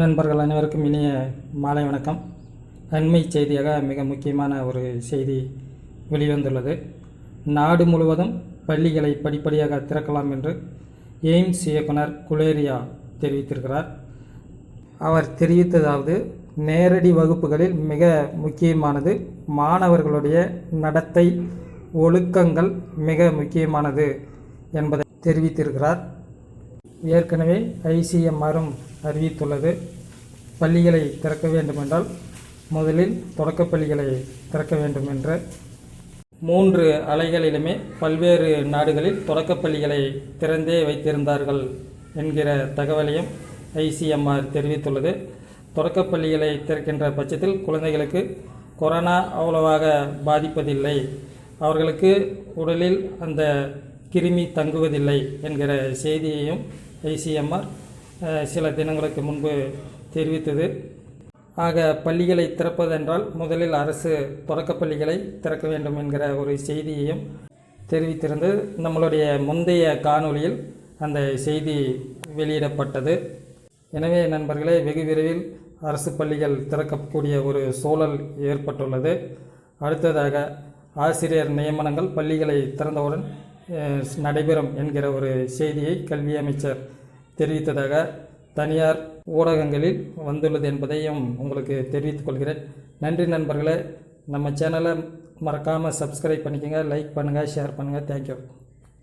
நண்பர்கள் அனைவருக்கும் இனிய மாலை வணக்கம். அண்மை செய்தியாக மிக முக்கியமான ஒரு செய்தி வெளிவந்துள்ளது. நாடு முழுவதும் பள்ளிகளை படிப்படியாக திறக்கலாம் என்று எய்ம்ஸ் இயக்குனர் குலேரியா தெரிவித்திருக்கிறார். அவர் தெரிவித்ததாவது நேரடி வகுப்புகளில் மிக முக்கியமானது மாணவர்களுடைய நடத்தை ஒழுக்கங்கள் மிக முக்கியமானது என்பதை தெரிவித்திருக்கிறார். ஏற்கனவே ஐசிஎம்ஆரும் அறிவித்துள்ளது. பள்ளிகளை திறக்க வேண்டுமென்றால் முதலில் தொடக்கப் பள்ளிகளை திறக்க வேண்டும் என்று மூன்று அலைகளிலுமே பல்வேறு நாடுகளில் தொடக்கப் பள்ளிகளை திறந்தே வைத்திருந்தார்கள் என்கிற தகவலையும் ஐசிஎம்ஆர் தெரிவித்துள்ளது. தொடக்கப் பள்ளிகளை திறக்கின்ற பட்சத்தில் குழந்தைகளுக்கு கொரோனா அவ்வளவாக பாதிப்பதில்லை. அவர்களுக்கு உடலில் அந்த கிருமி தங்குவதில்லை என்கிற செய்தியையும் ஐசிஎம்ஆர் சில தினங்களுக்கு முன்பு தெரிவித்தது. ஆக பள்ளிகளை திறப்பதென்றால் முதலில் அரசு தொடக்கப் பள்ளிகளை திறக்க வேண்டும் என்கிற ஒரு செய்தியையும் தெரிவித்திருந்து நம்மளுடைய முந்தைய காணொளியில் அந்த செய்தி வெளியிடப்பட்டது. எனவே நண்பர்களே வெகு விரைவில் அரசு பள்ளிகள் திறக்கக்கூடிய ஒரு சூழல் ஏற்பட்டுள்ளது. அடுத்ததாக ஆசிரியர் நியமனங்கள் பள்ளிகளை திறந்தவுடன் நடைபெறும் என்கிற ஒரு செய்தியை கல்வி அமைச்சர் தெரிவித்ததாக தனியார் ஊடகங்களில் வந்துள்ளது என்பதையும் உங்களுக்கு தெரிவித்துக் கொள்கிறேன். நன்றி நண்பர்களே. நம்ம சேனலை மறக்காமல் சப்ஸ்கிரைப் பண்ணிக்கோங்க லைக் பண்ணுங்கள் ஷேர் பண்ணுங்கள் தேங்க்யூ